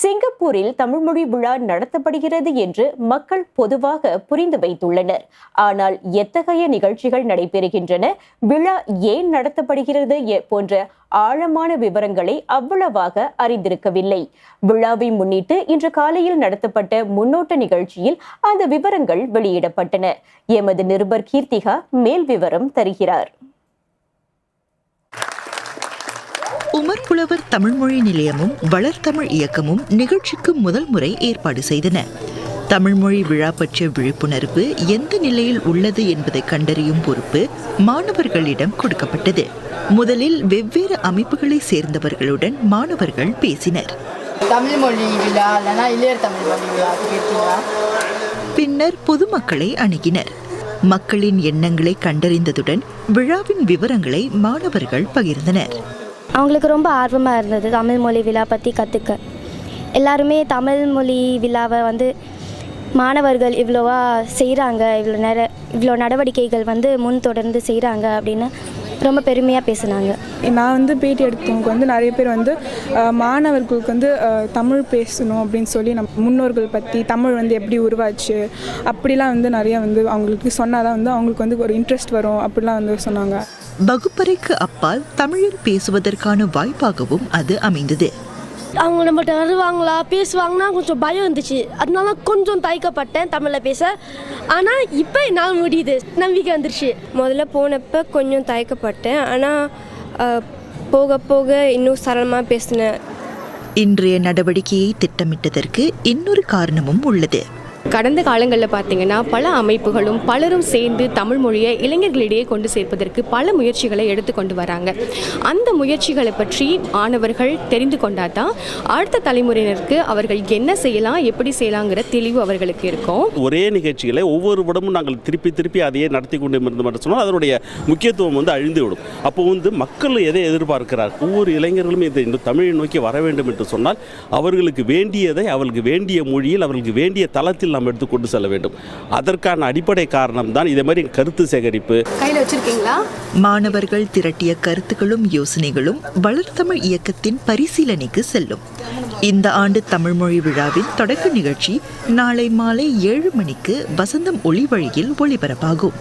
சிங்கப்பூரில் தமிழ்மொழி விழா நடத்தப்படுகிறது என்று மக்கள் பொதுவாக புரிந்து வைத்துள்ளனர். ஆனால் எத்தகைய நிகழ்ச்சிகள் நடைபெறுகின்றன? விழா ஏன் நடத்தப்படுகிறது போன்ற ஆழமான விவரங்களை அவ்வளவாக அறிந்திருக்கவில்லை. விழாவை முன்னிட்டு இன்று காலையில் நடத்தப்பட்ட முன்னோட்ட நிகழ்ச்சியில் அந்த விவரங்கள் வெளியிடப்பட்டன. எமது நிருபர் கீர்த்திகா மேல் விவரம் தருகிறார். உமர் புலவர் தமிழ்மொழி நிலையமும் வளர்தமிழ் இயக்கமும் நிகழ்ச்சிக்கு முதல் முறை ஏற்பாடு செய்தன. தமிழ்மொழி விழா பற்றிய விழிப்புணர்வு எந்த நிலையில் உள்ளது என்பதை கண்டறியும் பொறுப்பு மாணவர்களிடம் கொடுக்கப்பட்டது. முதலில் வெவ்வேறு அமைப்புகளை சேர்ந்தவர்களுடன் மாணவர்கள் பேசினர். தமிழ் மொழி விழா இல்லைன்னா இளையர் தமிழ் மொழி விழா கேட்டீங்களா? பின்னர் பொதுமக்களை அணுகினர். மக்களின் எண்ணங்களை கண்டறிந்ததுடன் விழாவின் விவரங்களை மாணவர்கள் பகிர்ந்தனர். அவங்களுக்கு ரொம்ப ஆர்வமாக இருந்தது தமிழ் மொழி விழா பற்றி கற்றுக்க எல்லாருமே தமிழ் மொழி விழாவை வந்து மாணவர்கள் இவ்வளோவா செய்கிறாங்க இவ்வளோ நேர இவ்வளோ நடவடிக்கைகள் வந்து முன் தொடர்ந்து செய்கிறாங்க அப்படின்னு ரொம்ப பெருமையாக பேசுனாங்க. நான் வந்து பேட்டி எடுத்தவங்க வந்து நிறைய பேர் வந்து மாணவர்களுக்கு வந்து தமிழ் பேசணும் அப்படின்னு சொல்லி நம் முன்னோர்கள் பற்றி தமிழ் வந்து எப்படி உருவாச்சு அப்படிலாம் வந்து நிறைய வந்து அவங்களுக்கு சொன்னாதான் வந்து அவங்களுக்கு வந்து ஒரு இன்ட்ரெஸ்ட் வரும் அப்படிலாம் வந்து சொன்னாங்க. வகுப்பறைக்கு அப்பால் தமிழில் பேசுவதற்கான வாய்ப்பாகவும் அது அமைந்தது. அவங்க நம்மகிட்ட வருவாங்களா? பேசுவாங்கன்னா கொஞ்சம் பயம் இருந்துச்சு. அதனால கொஞ்சம் தயக்கப்பட்டேன் தமிழில் பேச. ஆனால் இப்போ என்னால் முடியுது. நம்பிக்கை வந்துருச்சு. முதல்ல போனப்போ கொஞ்சம் தயக்கப்பட்டேன். ஆனால் போக போக இன்னும் சரளமாக பேசினேன். இன்றைய நடவடிக்கையை திட்டமிட்டதற்கு இன்னொரு காரணமும் உள்ளது. கடந்த காலங்களில் பார்த்தீங்கன்னா பல அமைப்புகளும் பலரும் சேர்ந்து தமிழ் மொழியை இளைஞர்களிடையே கொண்டு சேர்ப்பதற்கு பல முயற்சிகளை எடுத்துக்கொண்டு வராங்க. அந்த முயற்சிகளை பற்றி மாணவர்கள் தெரிந்து கொண்டால் தான் அடுத்த தலைமுறையினருக்கு அவர்கள் என்ன செய்யலாம் எப்படி செய்யலாங்கிற தெளிவு அவர்களுக்கு இருக்கும். ஒரே நிகழ்ச்சிகளை ஒவ்வொரு விடமும் நாங்கள் திருப்பி திருப்பி அதையே நடத்தி கொண்டு இருந்து மட்டும் சொன்னால் அதனுடைய முக்கியத்துவம் வந்து அழிந்து விடும். அப்போ வந்து மக்கள் எதை எதிர்பார்க்கிறார்? ஒவ்வொரு இளைஞர்களும் இதை இந்த தமிழை நோக்கி வர வேண்டும் என்று சொன்னால் அவர்களுக்கு வேண்டியதை அவர்களுக்கு வேண்டிய மொழியில் அவர்களுக்கு வேண்டிய தளத்தில் நாம் எடுத்து கொண்டு செல்ல வேண்டும். அதற்கான அடிப்படை காரணம் தான் இதே மாதிரி கருத்து சேகரிப்பு. கையில் வச்சிருக்கீங்களா? மாணவர்கள் திரட்டிய கருத்துக்களும் யோசனைகளும் வளர்தமிழ் இயக்கத்தின் பரிசீலனைக்கு செல்லும். இந்த ஆண்டு தமிழ்மொழி விழாவின் தொடக்க நிகழ்ச்சி நாளை மாலை ஏழு மணிக்கு வசந்தம் ஒளி வழியில் ஒளிபரப்பாகும்.